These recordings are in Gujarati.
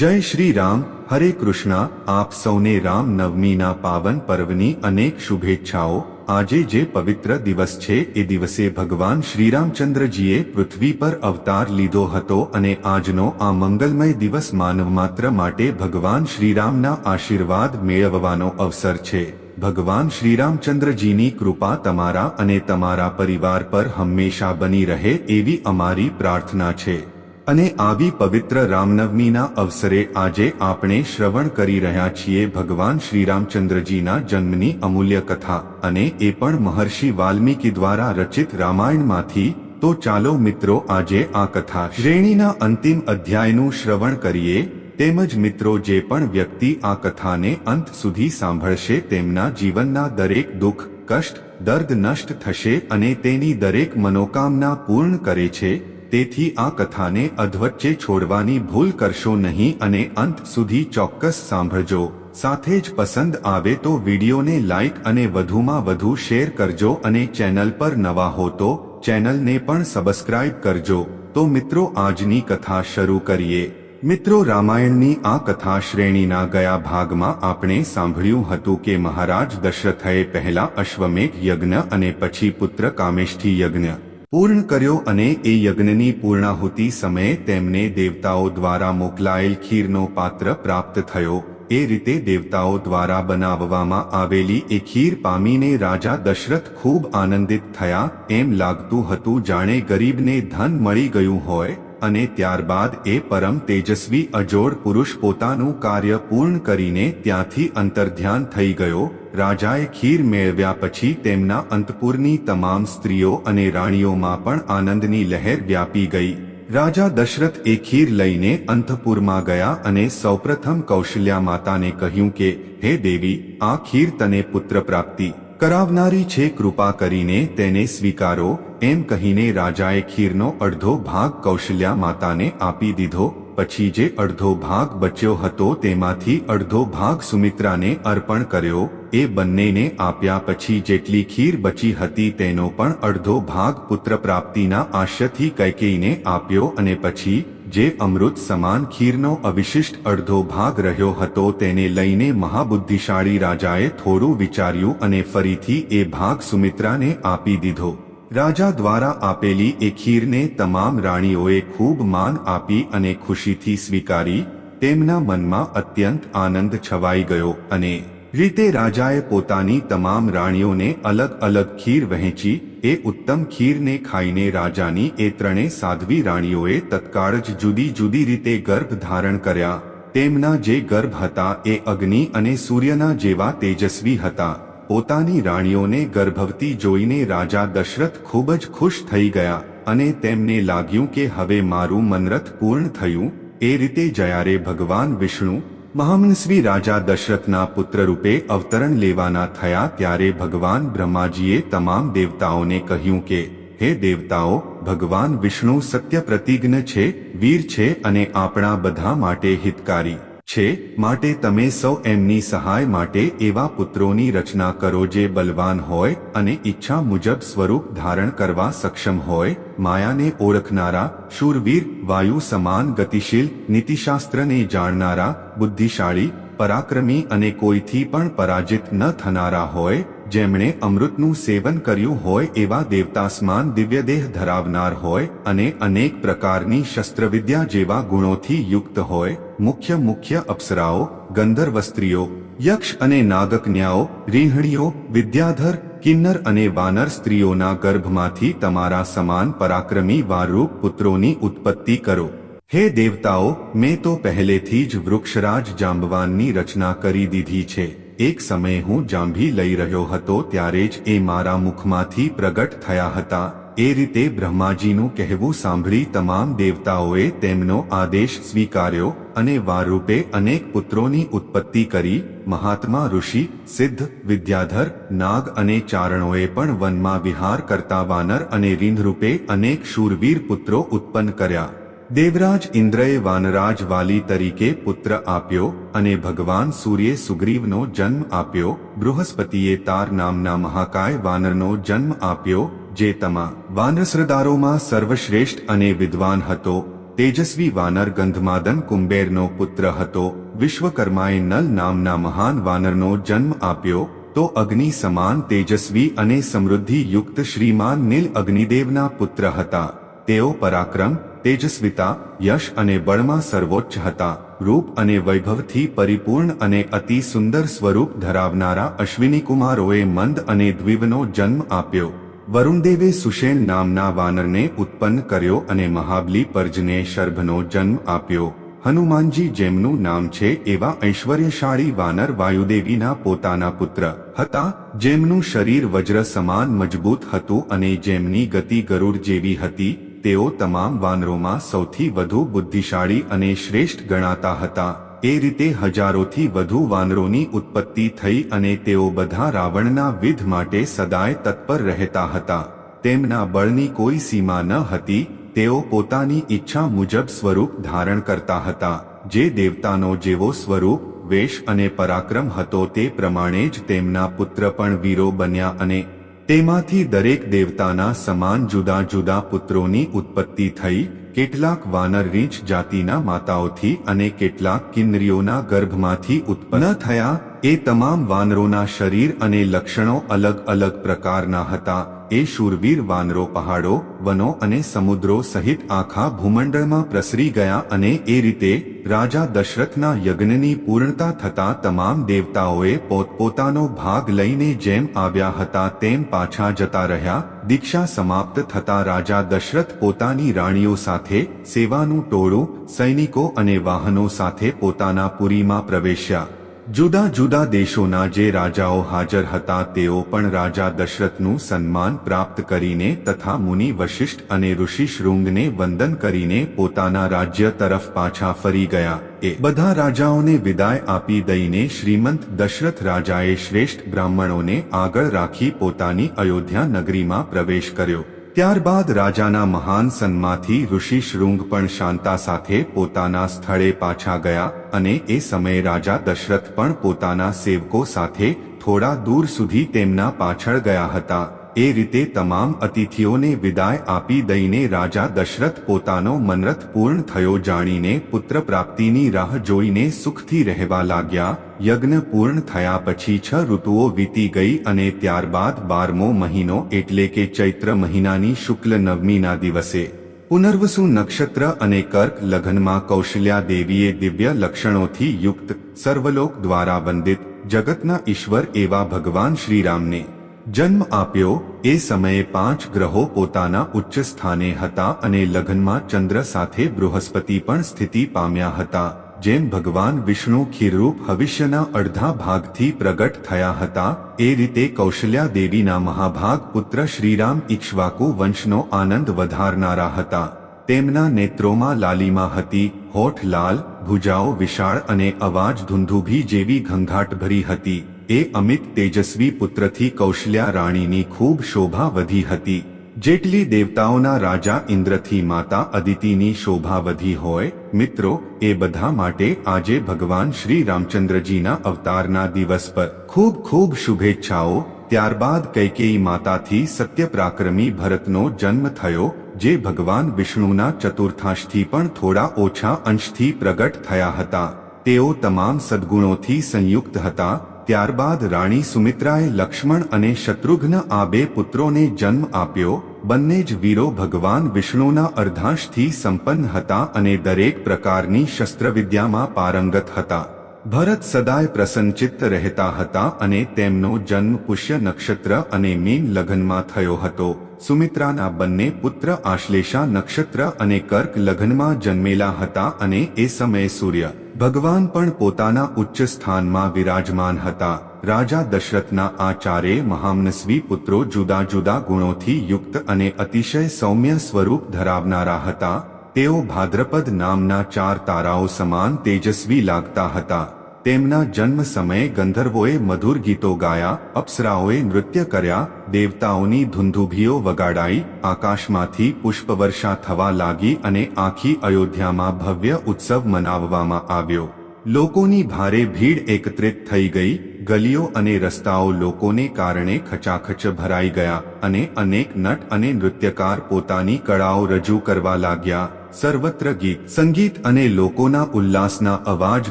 જય શ્રી રામ, હરે કૃષ્ણ, આપ સૌને રામ નવમીના પાવન પર્વની અનેક શુભેચ્છાઓ. આજે જે પવિત્ર દિવસ છે, એ દિવસે ભગવાન શ્રીરામચંદ્રજીએ પૃથ્વી પર અવતાર લીધો હતો અને આજનો આ મંગલમય દિવસ માનવ માત્ર માટે ભગવાન શ્રીરામના આશીર્વાદ મેળવવાનો અવસર છે. ભગવાન શ્રીરામચંદ્રજીની કૃપા તમારા અને તમારા પરિવાર પર હંમેશા બની રહે એવી અમારી પ્રાર્થના છે. અને આવી પવિત્ર રામનવમીના અવસરે આજે આપણે શ્રવણ કરી રહ્યા છીએ ભગવાન શ્રીરામચંદ્રજીના જન્મની અમૂલ્ય કથા અને એ પણ મહર્ષિ વાલ્મીકી દ્વારા રચિત રામાયણમાંથી. તો ચાલો મિત્રો આજે આ કથા શ્રેણીના અંતિમ અધ્યાયનું શ્રવણ કરીએ. તેમજ મિત્રો જે પણ વ્યક્તિ આ કથાને અંત સુધી સાંભળશે તેમના જીવનના દરેક દુઃખ, કષ્ટ, દર્દ નષ્ટ થશે અને તેની દરેક મનોકામના પૂર્ણ કરે છે. તેથી આ કથાને અધવચ્ચે છોડવાની ભૂલ કરશો નહીં અને અંત સુધી ચોક્કસ સાંભળજો. સાથે જ પસંદ આવે તો વિડીયોને લાઇક અને વધુમાં વધુ શેર કરજો અને ચેનલ પર નવા હો તો ચેનલને પણ સબસ્ક્રાઇબ કરજો. તો મિત્રો, આજની કથા શરૂ કરીએ. મિત્રો, રામાયણની આ કથા શ્રેણીના ગયા ભાગમાં આપણે સાંભળ્યું હતું કે મહારાજ દશરથએ પહેલા અશ્વમેઘ યજ્ઞ અને પછી પુત્ર કામેષ્ઠી યજ્ઞ. પૂર્ણ કર્યો અને એ યજ્ઞની પૂર્ણાહુતિ સમયે તેમને દેવતાઓ દ્વારા મોકલાયેલ ખીરનો પાત્ર પ્રાપ્ત થયો. એ રીતે દેવતાઓ દ્વારા બનાવવામાં આવેલી એ ખીર પામીને રાજા દશરથ ખૂબ આનંદિત થયા. એમ લાગતું હતું, જાણે ગરીબને ધન મળી ગયું હોય. અને ત્યારબાદ એ પરમ તેજસ્વી અજોડ પુરુષ પોતાનું કાર્ય પૂર્ણ કરીને ત્યાંથી અંતર્ધ્યાન થઈ ગયો. રાજાએ ખીર મેળવ્યા પછી તેમના અંતપુરની તમામ સ્ત્રીઓ અને રાણીઓમાં પણ આનંદની લહેર વ્યાપી ગઈ. રાજા દશરથ એ ખીર લઈને અંતપુરમાં ગયા અને સૌપ્રથમ કૌશલ્યા માતાને કહ્યું કે, હે દેવી, આ ખીર તને પુત્ર પ્રાપ્તિ. કરાવનારી છે, કૃપા કરીને તેને સ્વીકારો. એમ કહીને રાજાએ ખીરનો અડધો ભાગ કૌશલ્યા માતાને આપી દીધો. પછી જે અડધો ભાગ બચ્યો હતો, તેમાંથી અડધો ભાગ સુમિત્રાને અર્પણ કર્યો. એ બંનેને આપ્યા પછી જેટલી ખીર બચી હતી, તેનો પણ અડધો ભાગ પુત્ર પ્રાપ્તિના આશયથી કૈકેયીને આપ્યો અને પછી જે અમૃત સમાન ખીરનો અવિશિષ્ટ અડધો ભાગ રહ્યો હતો તેને લઈને મહાબુદ્ધિશાળી રાજાએ થોડું વિચાર્યું અને ફરીથી એ ભાગ સુમિત્રાને આપી દીધો. રાજા દ્વારા આપેલી એ ખીરને તમામ રાણીઓએ ખૂબ માન આપી અને ખુશીથી સ્વીકારી, તેમના મનમાં અત્યંત આનંદ છવાઈ ગયો અને રીતે રાજાએ પોતાની તમામ રાણીઓને અલગ અલગ ખીર વહેંચી, એ ઉત્તમ ખીરને ખાઈને રાજાની એ ત્રણે સાધ્વી રાણીઓએ તત્કાળ જ જુદી જુદી રીતે ગર્ભ ધારણ કર્યા. તેમના જે ગર્ભ હતા એ અગ્નિ અને સૂર્યના જેવા તેજસ્વી હતા. પોતાની રાણીઓને ગર્ભવતી જોઈને રાજા દશરથ ખૂબ જ ખુશ થઈ ગયા અને તેમને લાગ્યું કે હવે મારું મનરથ પૂર્ણ થયું. એ રીતે જયારે ભગવાન વિષ્ણુ મહામનસ્વી રાજા દશરથના પુત્ર રૂપે અવતરણ લેવાના થયા ત્યારે ભગવાન બ્રહ્માજીએ તમામ દેવતાઓને કહ્યું કે, હે દેવતાઓ, ભગવાન વિષ્ણુ સત્ય પ્રતિજ્ઞ છે, વીર છે અને આપણા બધા માટે હિતકારી. છે, માટે તમે સૌ એમની સહાય માટે એવા પુત્રોની રચના કરો જે બલવાન હોય અને ઈચ્છા મુજબ સ્વરૂપ ધારણ કરવા સક્ષમ હોય. માયાને ઓળખનારા, શૂરવીર, વાયુ સમાન ગતિશીલ, નીતિશાસ્ત્રને જાણનારા, બુદ્ધિશાળી, પરાક્રમી અને કોઈથી પણ પરાજિત ન થનારા હોય. જેમણે અમૃતનું સેવન કર્યું હોય એવા દેવતાસમાન દિવ્યદેહ ધરાવનાર હોય અને અનેક પ્રકારની શસ્ત્રવિદ્યા જેવા ગુણોથી યુક્ત હોય. મુખ્ય મુખ્ય અપ્સરાઓ ગંધર્વ સ્ત્રીઓ યક્ષ અને નાગકન્યાઓ, રીહણીઓ, વિદ્યાધર, કિન્નર અને વાનર સ્ત્રીઓના ગર્ભમાંથી તમારા સમાન પરાક્રમી વારૂપ પુત્રોની ઉત્પત્તિ કરો. હે દેવતાઓ, મેં તો પહેલેથી જ વૃક્ષરાજ જાંબવાનની રચના કરી દીધી છે. એક સમયે હું જાંભી લઈ રહ્યો હતો ત્યારે જ એ મારા મુખમાંથી પ્રગટ થયા હતા. એ રીતે બ્રહ્માજીનું કહેવું સાંભળી તમામ દેવતાઓએ તેમનો આદેશ સ્વીકાર્યો અને વારૂપે અનેક પુત્રોની ઉત્પત્તિ કરી, મહાત્મા ઋષિ, સિદ્ધ, વિદ્યાધર, નાગ અને ચારણોએ પણ વનમાં વિહાર કરતા વાનર અને રીંધરૂપે અનેક શૂરવીર પુત્રો ઉત્પન્ન કર્યા. દેવરાજ ઇન્દ્રએ વાનરાજ વાલી તરીકે પુત્ર આપ્યો અને ભગવાન સૂર્યે સુગ્રીવનો જન્મ આપ્યો, બૃહસ્પતિએ તાર નામના મહાકાય વાનરનો જન્મ આપ્યો જે તમા વાનરસરદારોમાં સર્વશ્રેષ્ઠ અને વિદ્વાન હતો, તેજસ્વી વાનર ગંધમાદન કુંબેરનો પુત્ર હતો, વિશ્વકર્માએ નલ નામના મહાન વાનરનો જન્મ આપ્યો, તો અગ્નિ સમાન તેજસ્વી અને સમૃદ્ધિ યુક્ત શ્રીમાન નીલ અગ્નિદેવના પુત્ર હતા. તેઓ પરાક્રમ, તેજસ્વિતા, યશ અને બળમાં સર્વોચ્ચ હતા. રૂપ અને વૈભવથી પરિપૂર્ણ અને અતિ સુંદર સ્વરૂપ ધરાવનારા અશ્વિની કુમારોએ મંદ અને દ્વિવનો જન્મ આપ્યો. વરુણદેવે સુષેણ નામના વાનરને ઉત્પન્ન કર્યો અને મહાબલી પર્જને શર્ભનો જન્મ આપ્યો. હનુમાનજી જેમનું નામ છે એવા ઐશ્વર્યશાળી વાનર વાયુદેવીના પોતાના પુત્ર હતા, જેમનું શરીર વજ્ર સમાન મજબૂત હતું અને જેમની ગતિ ગરુડ જેવી હતી, તેઓ તમામ વાનરોમાં સૌથી વધુ બુદ્ધિશાળી અને શ્રેષ્ઠ ગણાતા હતા. એ રીતે હજારોથી વધુ વાનરોની ઉત્પત્તિ થઈ અને તેઓ બધા રાવણના વિધ માટે સદાય તત્પર રહેતા હતા. તેમના બળની કોઈ સીમા ન હતી, તેઓ પોતાની ઈચ્છા મુજબ સ્વરૂપ ધારણ કરતા હતા. જે દેવતાનો જેવો સ્વરૂપ, વેશ અને પરાક્રમ હતો તે પ્રમાણે જ તેમના પુત્ર પણ વીરો બન્યા અને તેમાંથી દરેક દેવતાના સમાન જુદા જુદા પુત્રોની ઉત્પત્તિ થઈ, કેટલાક વાનર રીંછ જાતિના માતાઓથી અને કેટલાક કિન્નરીઓના ગર્ભમાંથી ઉત્પન્ન થયા. એ તમામ વાનરોના શરીર અને લક્ષણો અલગ અલગ પ્રકારના હતા. એ શૂરવીર વાનરો પહાડો, વનો અને સમુદ્રો સહિત આખા ભૂમંડળમાં પ્રસરી ગયા અને એ રીતે રાજા દશરથના યજ્ઞની પૂર્ણતા થતા તમામ દેવતાઓએ પોતપોતાનો ભાગ લઈને જેમ આવ્યા હતા તેમ પાછા જતા રહ્યા. દીક્ષા સમાપ્ત થતા રાજા દશરથ પોતાની રાણીઓ સાથે, સેવાનું ટોળું, સૈનિકો અને વાહનો સાથે પોતાના પુરીમાં પ્રવેશ્યા. જુદા જુદા દેશોના જે રાજાઓ હાજર હતા, તેઓ પણ રાજા દશરથનું સન્માન પ્રાપ્ત કરીને તથા મુનિ વશિષ્ઠ અને ઋષિ શૃંગને વંદન કરીને પોતાના રાજ્ય તરફ પાછા ફરી ગયા. એ બધા રાજાઓને વિદાય આપી દઈને શ્રીમંત દશરથ રાજાએ શ્રેષ્ઠ બ્રાહ્મણોને આગળ રાખી પોતાની અયોધ્યા નગરીમાં પ્રવેશ કર્યો. ત્યારબાદ રાજાના મહાન સન્માથી ઋષિ શૃંગ પણ શાંતા સાથે પોતાના સ્થળે પાછા ગયા અને એ સમયે રાજા દશરથ પણ પોતાના સેવકો સાથે થોડા દૂર સુધી તેમના પાછળ ગયા હતા. એ રીતે તમામ અતિથિઓને વિદાય આપી દઈને રાજા દશરથ પોતાનો મનરથ પૂર્ણ થયો જાણીને પુત્ર પ્રાપ્તિની રાહ જોઈને સુખથી રહેવા લાગ્યા. યજ્ઞ પૂર્ણ થયા પછી છ ઋતુઓ વીતી ગઈ અને ત્યારબાદ બારમો મહિનો એટલે કે ચૈત્ર મહિનાની શુક્લ નવમીના દિવસે. પુનર્વસુ નક્ષત્ર અને કર્ક લગ્નમાં કૌશલ્યા દેવીએ દિવ્ય લક્ષણોથી યુક્ત સર્વલોક દ્વારા વંદિત જગતના ઈશ્વર એવા ભગવાન શ્રીરામને જન્મ આપ્યો એ સમયે પાંચ ગ્રહો પોતાના ઉચ્ચ સ્થાને હતા અને લગ્નમાં ચંદ્ર સાથે બૃહસ્પતિ પણ સ્થિતિ પામ્યા હતા, જેમ ભગવાન વિષ્ણુ ખીરરૂપ ભવિષ્યના અડધા ભાગથી પ્રગટ થયા હતા, એ રીતે કૌશલ્યા દેવીના મહાભાગ પુત્ર શ્રીરામ ઇક્ષ્વાકુ વંશનો આનંદ વધારનારા હતા. તેમના નેત્રોમાં લાલીમા હતી, હોઠ લાલ, ભુજાઓ વિશાળ અને અવાજ ધુંધુભી જેવી ઘંઘાટ ભરી હતી. એ અમિત તેજસ્વી પુત્રથી કૌશલ્યા રાણીની ખૂબ શોભા વધી હતી. જેટલી દેવતાઓના રાજા ઇન્દ્રથી માતા અદિતિની શોભા વધી હોય, મિત્રો, એ બધા માટે આજે ભગવાન શ્રી રામચંદ્રજીના અવતારના દિવસ પર ખૂબ ખૂબ શુભેચ્છાઓ. ત્યારબાદ કૈકેયી માતાથી સત્યપ્રાક્રમી ભરતનો જન્મ થયો, જે ભગવાન વિષ્ણુના ચતુર્થાંશથી પણ થોડા ઓછા અંશથી પ્રગટ થયા હતા. તેઓ તમામ સદગુણોથી સંયુક્ત હતા. ત્યારબાદ રાણી સુમિત્રાએ લક્ષ્મણ અને શત્રુઘ્ન આ બે પુત્રોને જન્મ આપ્યો. બંને જ વીરો ભગવાન વિષ્ણુના અર્ધાંશથી સંપન્ન હતા અને દરેક પ્રકારની શસ્ત્રવિદ્યામાં પારંગત હતા. ભરત સદાય પ્રસન્નચિત્ત રહેતા હતા અને તેમનો જન્મ પુષ્ય નક્ષત્ર અને મીન લગ્નમાં થયો હતો. સુમિત્રાના બંને પુત્ર આશ્લેષા નક્ષત્ર અને કર્ક લગ્નમાં જન્મેલા હતા અને એ સમયે સૂર્ય ભગવાન પણ પોતાના ઉચ્ચ સ્થાનમાં વિરાજમાન હતા. રાજા દશરથના આ ચારે મહામનસ્વી પુત્રો જુદા જુદા ગુણોથી યુક્ત અને અતિશય સૌમ્ય સ્વરૂપ ધરાવનારા હતા. તેઓ ભાદ્રપદ નામના ચાર તારાઓ સમાન તેજસ્વી લાગતા હતા. તેમના જન્મ સમયે ગંધર્વોએ મધુર ગીતો ગાયા, અપ્સરાઓએ નૃત્ય કર્યા, દેવતાઓની ધુંધુભીઓ વગાડાઈ, આકાશમાંથી પુષ્પવર્ષા થવા લાગી અને આખી અયોધ્યામાં ભવ્ય ઉત્સવ મનાવવામાં આવ્યો. લોકોની ભારે ભીડ એકત્રિત થઈ ગઈ, ગલીઓ અને રસ્તાઓ લોકોને કારણે ખચાખચ ભરાઈ ગયા અને અનેક નટ અને નૃત્યકાર પોતાની કળાઓ રજૂ કરવા લાગ્યા. સર્વત્ર ગીત સંગીત અને લોકોના ઉલ્લાસના અવાજ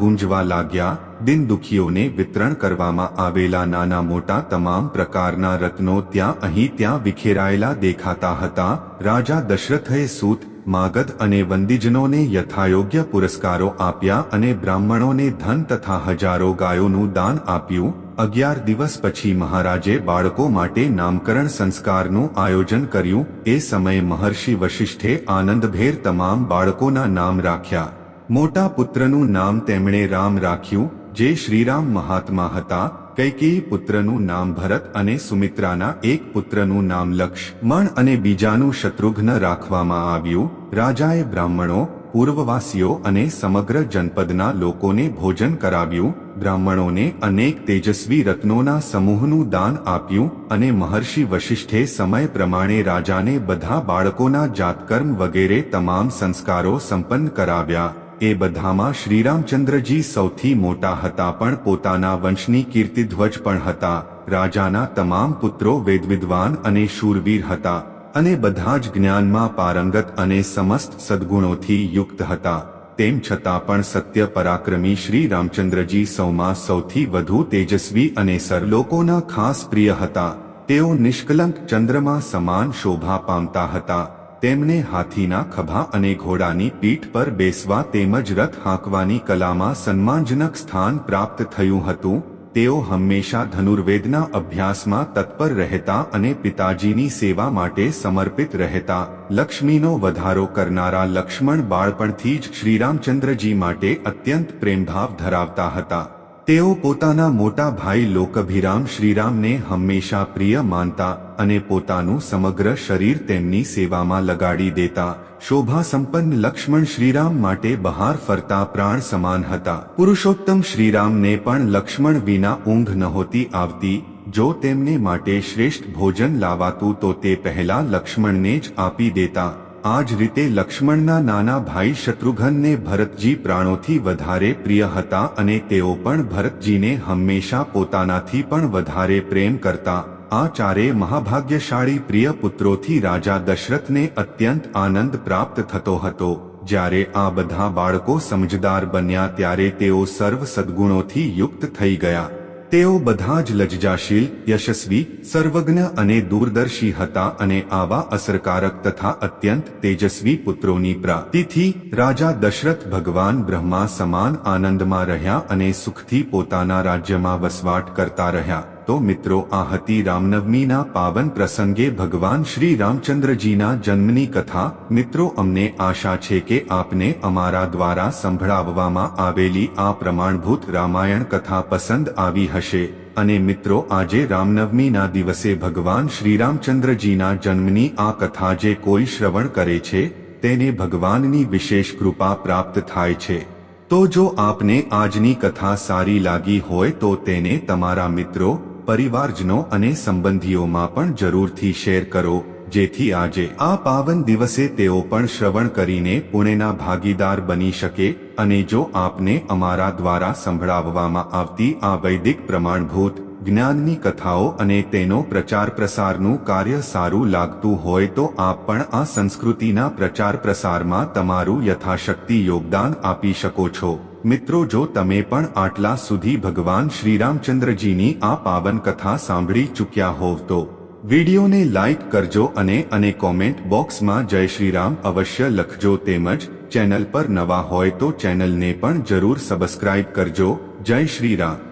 ગુંજવા લાગ્યા, દિન દુખીઓને વિતરણ કરવામાં આવેલા નાના મોટા તમામ પ્રકારના રત્નો ત્યાં અહીં ત્યાં વિખેરાયેલા દેખાતા હતા, રાજા દશરથએ સૂત, માગધ અને વંદીજનોને યથાયોગ્ય પુરસ્કારો આપ્યા અને બ્રાહ્મણોને ધન તથા હજારો ગાયોનું દાન આપ્યું અગિયાર દિવસ પછી મહારાજે બાળકો માટે નામકરણ સંસ્કારનું આયોજન કર્યું. એ સમયે મહર્ષિ વશિષ્ઠે આનંદભેર તમામ બાળકોના નામ રાખ્યા. મોટા પુત્રનું નામ તેમણે રામ રાખ્યું, જે શ્રીરામ મહાત્મા હતા. કૈકેયી પુત્રનું નામ ભરત અને સુમિત્રાના એક પુત્રનું નામ લક્ષ્મણ અને બીજાનું શત્રુઘ્ન રાખવામાં આવ્યું. રાજાએ બ્રાહ્મણો પૂર્વવાસીઓ અને સમગ્ર જનપદના લોકોને ભોજન કરાવ્યું, બ્રાહ્મણોને અનેક તેજસ્વી રત્નોના સમૂહનું દાન આપ્યું અને મહર્ષિ વશિષ્ઠે સમય પ્રમાણે રાજાને બધા બાળકોના જાતકર્મ વગેરે તમામ સંસ્કારો સંપન્ન કરાવ્યા. એ બધામાં શ્રીરામચંદ્રજી સૌથી મોટા હતા પણ પોતાના વંશની કીર્તિધ્વજ પણ હતા. રાજાના તમામ પુત્રો વેદવિદ્વાન અને શૂરવીર હતા. અને બધા જ જ્ઞાનમાં પારંગત અને સમસ્ત સદ્ગુણોથી યુક્ત હતા. તેમ છતાં પણ સત્ય પરાક્રમી શ્રી રામચંદ્રજી સૌમાં સૌથી વધુ તેજસ્વી અને સરલોકોના ખાસ પ્રિય હતા. તેઓ નિષ્કલંક ચંદ્રમાં સમાન શોભા પામતા હતા. તેમને હાથીના ખભા અને ઘોડાની પીઠ પર બેસવા તેમજ રથ હાંકવાની કલામાં સન્માનજનક સ્થાન પ્રાપ્ત થયું હતું. તેઓ હંમેશા ધનુર્વેદના અભ્યાસમાં તત્પર રહેતા અને પિતાજીની સેવા માટે સમર્પિત રહેતા. લક્ષ્મીનો વધારો કરનારા લક્ષ્મણ બાળપણથી જ શ્રીરામચંદ્રજી માટે અત્યંત પ્રેમભાવ ધરાવતા હતા. તેઓ પોતાના મોટા ભાઈ લોકભિરામ શ્રીરામને હંમેશા પ્રિય માનતા અને પોતાનું સમગ્ર શરીર તેમની સેવામાં લગાડી દેતા. શોભા સંપન્ન લક્ષ્મણ શ્રીરામ માટે બહાર ફરતા પ્રાણ સમાન હતા. પુરુષોત્તમ શ્રીરામને પણ લક્ષ્મણ વિના ઊંઘ નહોતી આવતી. જો તેમને માટે શ્રેષ્ઠ ભોજન લાવાતું તો તે પહેલા લક્ષ્મણને જ આપી દેતા. આ જ રીતે લક્ષ્મણના નાના ભાઈ શત્રુઘ્નને ભરતજી પ્રાણોથી વધારે પ્રિય હતા અને તેઓ પણ ભરતજીને હંમેશા પોતાનાથી પણ વધારે પ્રેમ કરતા. આ ચારે મહાભાગ્યશાળી પ્રિય પુત્રોથી રાજા દશરથને અત્યંત આનંદ પ્રાપ્ત થતો હતો. જ્યારે આ બધા બાળકો સમજદાર બન્યા ત્યારે તેઓ સર્વ સદ્ગુણોથી યુક્ત થઈ ગયા. તેઓ બધા જ લજ્જાશીલ, યશસ્વી, સર્વજ્ઞ અને દૂરદર્શી હતા અને આવા અસરકારક તથા અત્યંત તેજસ્વી પુત્રોની પ્રાપ્તિથી રાજા દશરથ ભગવાન બ્રહ્મા સમાન આનંદમાં રહ્યા અને સુખથી પોતાના રાજ્યમાં વસવાટ કરતા રહ્યા. તો મિત્રો આ હતી રામનવમીના પાવન પ્રસંગે ભગવાન શ્રી રામચંદ્રજીના જન્મની કથા. મિત્રો અમને આશા છે કે આપને અમારા દ્વારા સંભળાવવામાં આવેલી આ પ્રમાણભૂત રામાયણ કથા પસંદ આવી હશે. અને મિત્રો આજે રામનવમીના દિવસે ભગવાન શ્રીરામચંદ્રજીના જન્મની આ કથા જે કોઈ શ્રવણ કરે છે, તેને ભગવાનની વિશેષ કૃપા પ્રાપ્ત થાય છે. તો જો આપને આજની કથા સારી લાગી હોય તો તેને તમારા મિત્રો પરિવારજનો અને સંબંધીઓમાં પણ જરૂરથી શેર કરો, જેથી આજે આ પાવન દિવસે તેઓ પણ શ્રવણ કરીને પુણેના ભાગીદાર બની શકે અને જો આપને અમારા દ્વારા સંભળાવવામાં આવતી આ વૈદિક પ્રમાણભૂત જ્ઞાનની કથાઓ અને તેનો પ્રચાર પ્રસારનું કાર્ય સારું લાગતું હોય તો આપ પણ આ સંસ્કૃતિના પ્રચાર પ્રસારમાં તમારું યથાશક્તિ યોગદાન આપી શકો છો. મિત્રો, જો તમે પણ આટલા સુધી ભગવાન શ્રીરામચંદ્રજીની આ પાવન કથા સાંભળી ચૂક્યા હોવ તો વિડીયોને લાઇક કરજો અને અને કોમેન્ટ બોક્સમાં જય શ્રીરામ અવશ્ય લખજો તેમજ ચેનલ પર નવા હોય તો ચેનલને પણ જરૂર સબસ્ક્રાઇબ કરજો. જય શ્રીરામ.